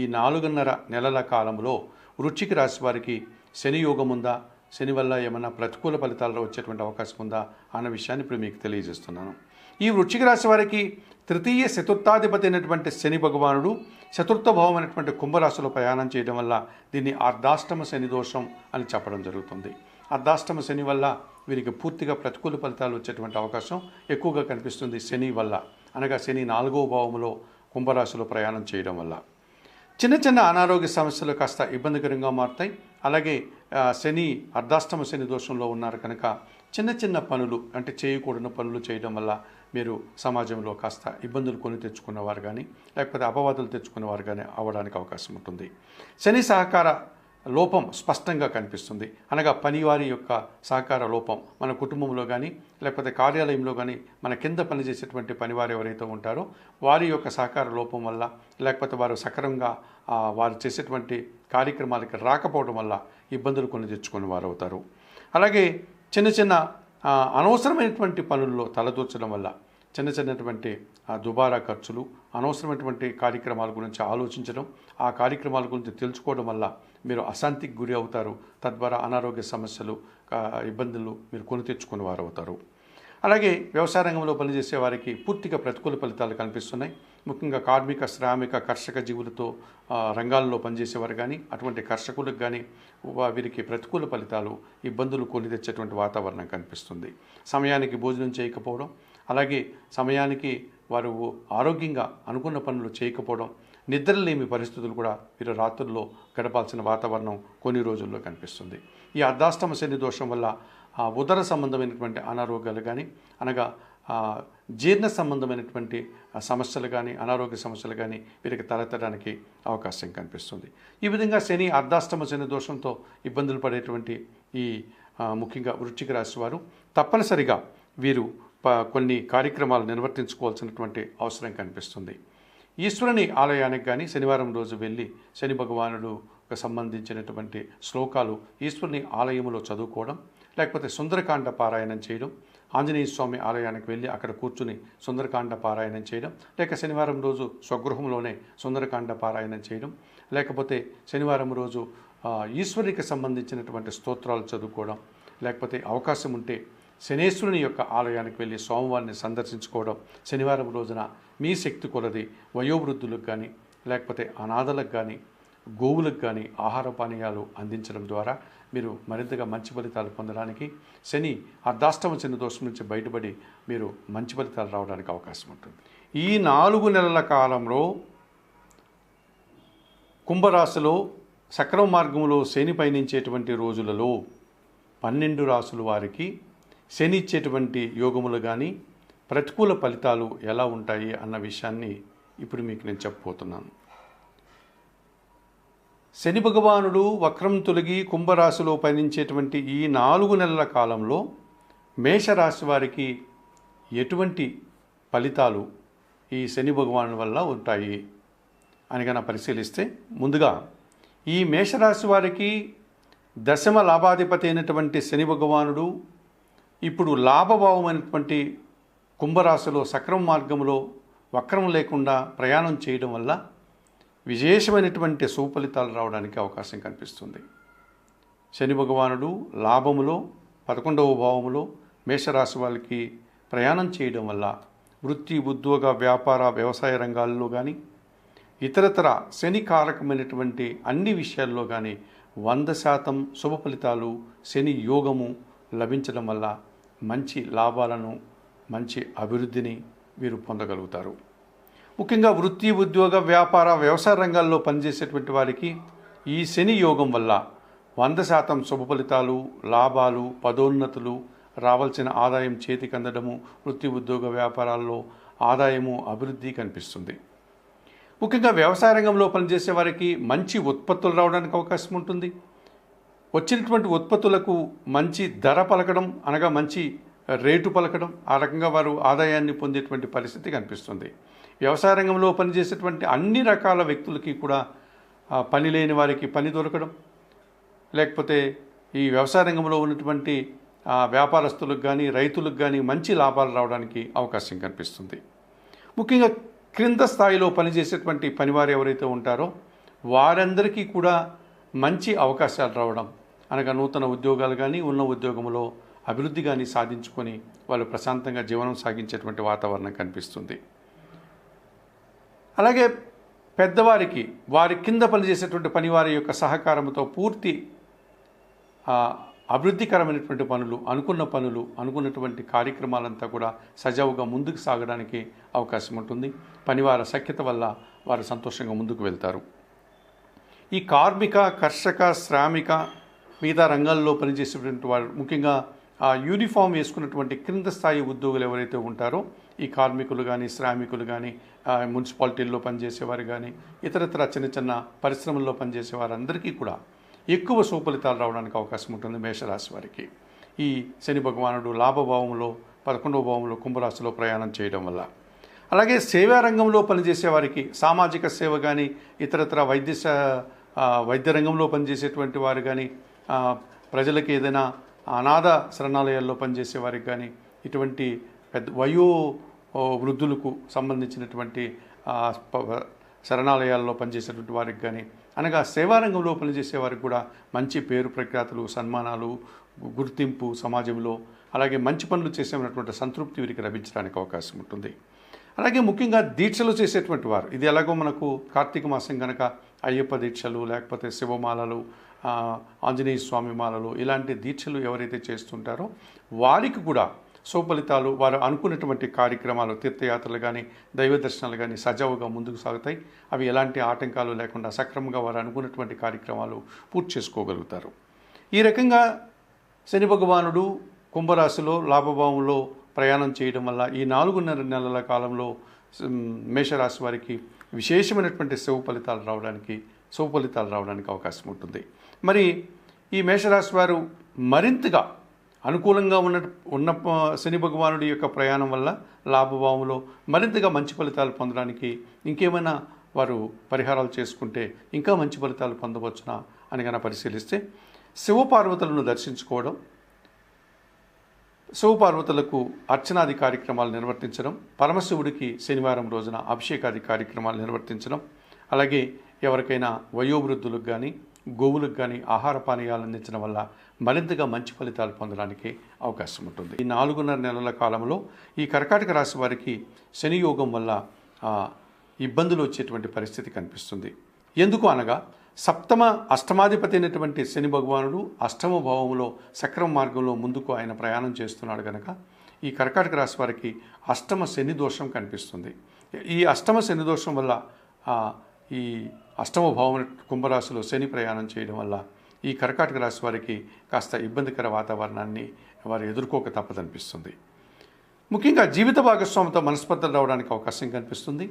ఈ నాలుగున్నర నెలల కాలంలో వృశ్చిక రాశి వారికి శని యోగం ఉందా శని వల్ల ఏమైనా ప్రతికూల ఫలితాలు వచ్చేటువంటి అవకాశం ఉందా అన్న విషయాన్ని ఇప్పుడు మీకు తెలియజేస్తున్నాను. ఈ వృశ్చిక రాశి వారికి తృతీయ చతుర్థాధిపతి అయినటువంటి శని భగవానుడు చతుర్థ భావం అనేటువంటి కుంభరాశిలో ప్రయాణం చేయడం వల్ల దీన్ని అర్ధాష్టమ శని దోషం అని చెప్పడం జరుగుతుంది. అర్ధాష్టమ శని వల్ల వీరికి పూర్తిగా ప్రతికూల ఫలితాలు వచ్చేటువంటి అవకాశం ఎక్కువగా కనిపిస్తుంది శని వల్ల. అనగా శని నాలుగవ భావంలో కుంభరాశిలో ప్రయాణం చేయడం వల్ల. చిన్న చిన్న అనారోగ్య సమస్యలు కాస్త ఇబ్బందికరంగా మారుతాయి. అలాగే శని అర్ధాష్టమ శని దోషంలో ఉన్నారు కనుక చిన్న చిన్న పనులు అంటే చేయకూడని పనులు చేయడం వల్ల మీరు సమాజంలో కాస్త ఇబ్బందులు కొని తెచ్చుకున్నవారు కానీ లేకపోతే అపవాదులు తెచ్చుకున్నవారు కానీ అవ్వడానికి అవకాశం ఉంటుంది. శని సహకార లోపం స్పష్టంగా కనిపిస్తుంది. అనగా పనివారి యొక్క సహకార లోపం. మన కుటుంబంలో కానీ లేకపోతే కార్యాలయంలో కానీ మన కింద పనిచేసేటువంటి పనివారు ఎవరైతే ఉంటారో వారి యొక్క సహకార లోపం వల్ల లేకపోతే వారు సక్రమంగా వారు చేసేటువంటి కార్యక్రమాలకి రాకపోవడం వల్ల ఇబ్బందులు కొన్ని తెచ్చుకుని వారు అవుతారు అలాగే చిన్న చిన్న అనవసరమైనటువంటి పనుల్లో తలదూర్చడం వల్ల చిన్న చిన్నటువంటి దుబారా ఖర్చులు అనవసరమైనటువంటి కార్యక్రమాల గురించి ఆలోచించడం ఆ కార్యక్రమాల గురించి తెలుసుకోవడం వల్ల మీరు అశాంతికి గురి అవుతారు. తద్వారా అనారోగ్య సమస్యలు ఇబ్బందులు మీరు కొని తెచ్చుకుని వారు అవుతారు అలాగే వ్యవసాయ రంగంలో పనిచేసే వారికి పూర్తిగా ప్రతికూల ఫలితాలు కనిపిస్తున్నాయి. ముఖ్యంగా కార్మిక శ్రామిక కర్షక జీవులతో రంగాల్లో పనిచేసేవారు కానీ అటువంటి కర్షకులకు కానీ వీరికి ప్రతికూల ఫలితాలు ఇబ్బందులు కొని తెచ్చేటువంటి వాతావరణం కనిపిస్తుంది. సమయానికి భోజనం చేయకపోవడం అలాగే సమయానికి వారు ఆరోగ్యంగా అనుకున్న పనులు చేయకపోవడం నిద్రలేమి పరిస్థితులు కూడా వీరు రాత్రుల్లో గడపాల్సిన వాతావరణం కొన్ని రోజుల్లో కనిపిస్తుంది. ఈ అర్ధాష్టమ శని దోషం వల్ల ఉదర సంబంధమైనటువంటి అనారోగ్యాలు కానీ అనగా జీర్ణ సంబంధమైనటువంటి సమస్యలు కానీ అనారోగ్య సమస్యలు కానీ వీరికి తలెత్తడానికి అవకాశం కనిపిస్తుంది. ఈ విధంగా శని అర్ధాష్టమ శని దోషంతో ఇబ్బందులు పడేటువంటి ఈ ముఖ్యంగా వృశ్చిక రాశి వారు తప్పనిసరిగా వీరు కొన్ని కార్యక్రమాలు నిర్వర్తించుకోవాల్సినటువంటి అవసరం కనిపిస్తుంది. ఈశ్వరుని ఆలయానికి కానీ శనివారం రోజు వెళ్ళి శని భగవానుడు సంబంధించినటువంటి శ్లోకాలు ఈశ్వరుని ఆలయంలో చదువుకోవడం లేకపోతే సుందరకాండ పారాయణం చేయడం ఆంజనేయ స్వామి ఆలయానికి వెళ్ళి అక్కడ కూర్చుని సుందరకాండ పారాయణం చేయడం లేక శనివారం రోజు స్వగృహంలోనే సుందరకాండ పారాయణం చేయడం లేకపోతే శనివారం రోజు ఈశ్వరునికి సంబంధించినటువంటి స్తోత్రాలు చదువుకోవడం లేకపోతే అవకాశం ఉంటే శనేశ్వరుని యొక్క ఆలయానికి వెళ్ళి సోమవారిని సందర్శించుకోవడం శనివారం రోజున మీ శక్తి కొలది వయోవృద్ధులకు కానీ లేకపోతే అనాథలకు కానీ గోవులకు కానీ ఆహార పానీయాలు అందించడం ద్వారా మీరు మరింతగా మంచి ఫలితాలు పొందడానికి శని అర్ధాష్టమ శని దోషం నుంచి బయటపడి మీరు మంచి ఫలితాలు రావడానికి అవకాశం ఉంటుంది. ఈ నాలుగు నెలల కాలంలో కుంభరాశిలో సక్రమ మార్గంలో శని పయనించేటువంటి రోజులలో పన్నెండు రాసుల వారికి శని ఇచ్చేటువంటి యోగములు కానీ ప్రతికూల ఫలితాలు ఎలా ఉంటాయి అన్న విషయాన్ని ఇప్పుడు మీకు నేను చెప్పబోతున్నాను. శని భగవానుడు వక్రం తొలగి కుంభరాశిలో పయనించేటువంటి ఈ నాలుగు నెలల కాలంలో మేషరాశి వారికి ఎటువంటి ఫలితాలు ఈ శని భగవాను వల్ల ఉంటాయి అని కనుక పరిశీలిస్తే ముందుగా ఈ మేషరాశి వారికి దశమ లాభాధిపతి అయినటువంటి శని భగవానుడు ఇప్పుడు లాభభావమైనటువంటి కుంభరాశిలో సక్రమ మార్గంలో వక్రం లేకుండా ప్రయాణం చేయడం వల్ల విశేషమైనటువంటి సుఫలితాలు రావడానికి అవకాశం కనిపిస్తుంది. శని భగవానుడు లాభములో పదకొండవ భావములో మేషరాశి వాళ్ళకి ప్రయాణం చేయడం వల్ల వృత్తి ఉద్యోగ వ్యాపార వ్యవసాయ రంగాల్లో కానీ ఇతరతర శని కారకమైనటువంటి అన్ని విషయాల్లో కానీ వంద శాతం శుభ ఫలితాలు శని యోగము లభించడం వల్ల మంచి లాభాలను మంచి అభివృద్ధిని వీరు పొందగలుగుతారు. ముఖ్యంగా వృత్తి ఉద్యోగ వ్యాపార వ్యవసాయ రంగాల్లో పనిచేసేటువంటి వారికి ఈ శని యోగం వల్ల వంద శాతం శుభ ఫలితాలు లాభాలు పదోన్నతులు రావాల్సిన ఆదాయం చేతికి అందడము వృత్తి ఉద్యోగ వ్యాపారాల్లో ఆదాయము అభివృద్ధి కనిపిస్తుంది. ముఖ్యంగా వ్యవసాయ రంగంలో పనిచేసే వారికి మంచి ఉత్పత్తులు రావడానికి అవకాశం ఉంటుంది. వచ్చినటువంటి ఉత్పత్తులకు మంచి ధర పలకడం అనగా మంచి రేటు పలకడం ఆ రకంగా వారు ఆదాయాన్ని పొందేటువంటి పరిస్థితి కనిపిస్తుంది. వ్యవసాయ రంగంలో పనిచేసేటువంటి అన్ని రకాల వ్యక్తులకి కూడా పని లేని వారికి పని దొరకడం లేకపోతే ఈ వ్యవసాయ రంగంలో ఉన్నటువంటి వ్యాపారస్తులకు కానీ రైతులకు కానీ మంచి లాభాలు రావడానికి అవకాశం కనిపిస్తుంది. ముఖ్యంగా క్రింద స్థాయిలో పనిచేసేటువంటి పనివారు ఎవరైతే ఉంటారో వారందరికీ కూడా మంచి అవకాశాలు రావడం అనగా నూతన ఉద్యోగాలు కానీ ఉన్న ఉద్యోగంలో అభివృద్ధి కానీ సాధించుకొని వాళ్ళు ప్రశాంతంగా జీవనం సాగించేటువంటి వాతావరణం కనిపిస్తుంది. అలాగే పెద్దవారికి వారి కింద పనిచేసేటువంటి పనివారి యొక్క సహకారంతో పూర్తి అభివృద్ధికరమైనటువంటి పనులు అనుకున్న పనులు అనుకున్నటువంటి కార్యక్రమాలంతా కూడా సజావుగా ముందుకు సాగడానికి అవకాశం ఉంటుంది. పనివార సఖ్యత వల్ల వారు సంతోషంగా ముందుకు వెళ్తారు. ఈ కార్మిక కర్షక శ్రామిక మిగతా రంగాల్లో పనిచేసేటువంటి వారు ముఖ్యంగా ఆ యూనిఫామ్ వేసుకున్నటువంటి క్రింద స్థాయి ఉద్యోగులు ఎవరైతే ఉంటారో ఈ కార్మికులు కానీ శ్రామికులు కానీ మున్సిపాలిటీల్లో పనిచేసేవారు కానీ ఇతరత్ర చిన్న చిన్న పరిశ్రమల్లో పనిచేసే వారందరికీ కూడా ఎక్కువ సుఫలితాలు రావడానికి అవకాశం ఉంటుంది మేషరాశి వారికి. ఈ శని భగవానుడు లాభభావంలో పదకొండవ భావంలో కుంభరాశిలో ప్రయాణం చేయడం వల్ల. అలాగే సేవా రంగంలో పనిచేసే వారికి సామాజిక సేవ కానీ ఇతరత్ర వైద్య వైద్య రంగంలో పనిచేసేటువంటి వారు కానీ ప్రజలకి ఏదైనా అనాథ శరణాలయాల్లో పనిచేసే వారికి కానీ ఇటువంటి పెద్ద వయో వృద్ధులకు సంబంధించినటువంటి శరణాలయాల్లో పనిచేసేటువంటి వారికి కానీ అనగా సేవారంగంలో పనిచేసే వారికి కూడా మంచి పేరు ప్రఖ్యాతులు సన్మానాలు గుర్తింపు సమాజంలో అలాగే మంచి పనులు చేసేటువంటి సంతృప్తి వీరికి లభించడానికి అవకాశం ఉంటుంది. అలాగే ముఖ్యంగా దీక్షలు చేసేటువంటి వారు ఇది ఎలాగో మనకు కార్తీక మాసం కనుక అయ్యప్ప దీక్షలు లేకపోతే శివమాలలు ఆంజనేయ స్వామి మాలలు ఇలాంటి దీక్షలు ఎవరైతే చేస్తుంటారో వారికి కూడా సుఫలితాలు వారు అనుకున్నటువంటి కార్యక్రమాలు తీర్థయాత్రలు కానీ దైవ దర్శనాలు కానీ సజావుగా ముందుకు సాగుతాయి. అవి ఎలాంటి ఆటంకాలు లేకుండా సక్రమంగా వారు అనుకున్నటువంటి కార్యక్రమాలు పూర్తి చేసుకోగలుగుతారు. ఈ రకంగా శని భగవానుడు కుంభరాశిలో లాభభావంలో ప్రయాణం చేయడం వల్ల ఈ నాలుగున్నర నెలల కాలంలో మేషరాశి వారికి విశేషమైనటువంటి శుభ ఫలితాలు రావడానికి శుభ ఫలితాలు రావడానికి అవకాశం ఉంటుంది. మరి ఈ మేషరాశి వారు మరింతగా అనుకూలంగా ఉన్న ఉన్న శని భగవానుడి యొక్క ప్రయాణం వల్ల లాభభావంలో మరింతగా మంచి ఫలితాలు పొందడానికి ఇంకేమైనా వారు పరిహారాలు చేసుకుంటే ఇంకా మంచి ఫలితాలు పొందవచ్చునా అని కనుక పరిశీలిస్తే శివపార్వతులను దర్శించుకోవడం శివపార్వతులకు అర్చనాది కార్యక్రమాలు నిర్వర్తించడం పరమశివుడికి శనివారం రోజున అభిషేకాది కార్యక్రమాలు నిర్వర్తించడం అలాగే ఎవరికైనా వయోవృద్ధులకు కానీ గోవులకు కానీ ఆహార పానీయాలు అందించడం వల్ల మరింతగా మంచి ఫలితాలు పొందడానికి అవకాశం ఉంటుంది. ఈ నాలుగున్నర నెలల కాలంలో ఈ కర్కాటక రాశి వారికి శని యోగం వల్ల ఇబ్బందులు వచ్చేటువంటి పరిస్థితి కనిపిస్తుంది. ఎందుకు అనగా సప్తమ అష్టమాధిపతి అయినటువంటి శని భగవానుడు అష్టమ భావంలో సక్రమ మార్గంలో ముందుకు ఆయన ప్రయాణం చేస్తున్నాడు కనుక ఈ కర్కాటక రాశి వారికి అష్టమ శని దోషం కనిపిస్తుంది. ఈ అష్టమ శని దోషం వల్ల ఈ అష్టమ భావం కుంభరాశిలో శని ప్రయాణం చేయడం వల్ల ఈ కర్కాటక రాశి వారికి కాస్త ఇబ్బందికర వాతావరణాన్ని వారు ఎదుర్కోక తప్పదనిపిస్తుంది. ముఖ్యంగా జీవిత భాగస్వామితో మనస్పర్ధలు రావడానికి అవకాశం కనిపిస్తుంది.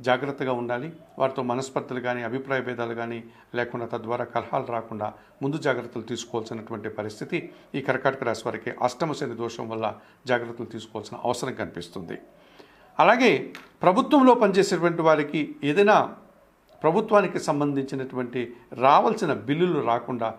జాగ్రత్తగా ఉండాలి. వారితో మనస్పర్ధలు కానీ అభిప్రాయ భేదాలు కానీ లేకుండా తద్వారా కలహాలు రాకుండా ముందు జాగ్రత్తలు తీసుకోవాల్సినటువంటి పరిస్థితి ఈ కర్కాటక రాశి వారికి అష్టమశని దోషం వల్ల జాగ్రత్తలు తీసుకోవాల్సిన అవసరం కనిపిస్తుంది. అలాగే ప్రభుత్వంలో పనిచేసేటువంటి వారికి ఏదైనా ప్రభుత్వానికి సంబంధించినటువంటి రావాల్సిన బిల్లులు రాకుండా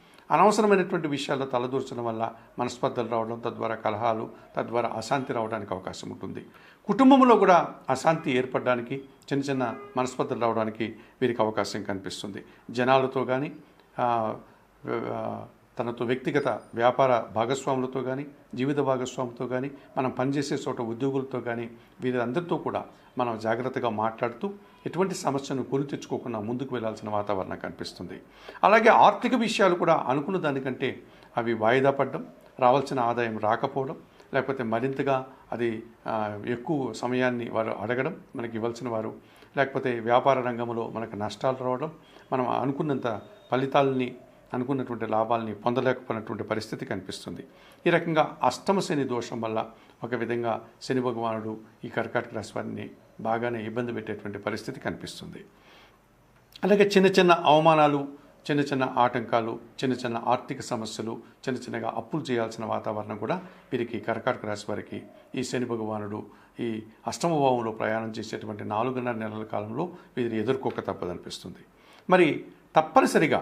అనవసరమైనటువంటి విషయాల్లో తలదూర్చడం వల్ల మనస్పర్ధలు రావడం తద్వారా కలహాలు తద్వారా అశాంతి రావడానికి అవకాశం ఉంటుంది. కుటుంబంలో కూడా అశాంతి ఏర్పడడానికి చిన్న చిన్న మనస్పర్ధలు రావడానికి వీరికి అవకాశం కనిపిస్తుంది. జనాలతో కానీ తనతో వ్యక్తిగత వ్యాపార భాగస్వాములతో కానీ జీవిత భాగస్వాములతో కానీ మనం పనిచేసే చోట ఉద్యోగులతో కానీ వీరందరితో కూడా మనం జాగ్రత్తగా మాట్లాడుతూ ఎటువంటి సమస్యను కొని తెచ్చుకోకుండా ముందుకు వెళ్ళాల్సిన వాతావరణం కనిపిస్తుంది. అలాగే ఆర్థిక విషయాలు కూడా అనుకున్న దానికంటే అవి వాయిదా పడడం రావాల్సిన ఆదాయం రాకపోవడం లేకపోతే మరింతగా అది ఎక్కువ సమయాన్ని వారు అడగడం మనకి ఇవ్వాల్సిన వారు లేకపోతే వ్యాపార రంగంలో మనకు నష్టాలు రావడం మనం అనుకున్నంత ఫలితాలని అనుకున్నటువంటి లాభాలని పొందలేకపోయినటువంటి పరిస్థితి కనిపిస్తుంది. ఈ రకంగా అష్టమ శని దోషం వల్ల ఒక విధంగా శని భగవానుడు ఈ కర్కాటక రాశి వారిని బాగానే ఇబ్బంది పెట్టేటువంటి పరిస్థితి కనిపిస్తుంది. అలాగే చిన్న చిన్న అవమానాలు చిన్న చిన్న ఆటంకాలు చిన్న చిన్న ఆర్థిక సమస్యలు చిన్న చిన్నగా అప్పులు చేయాల్సిన వాతావరణం కూడా వీరికి కర్కాటక రాశి వారికి ఈ శని భగవానుడు ఈ అష్టమ భావంలో ప్రయాణం చేసేటువంటి నాలుగున్నర నెలల కాలంలో వీరిని ఎదుర్కోక తప్పదనిపిస్తుంది. మరి తప్పనిసరిగా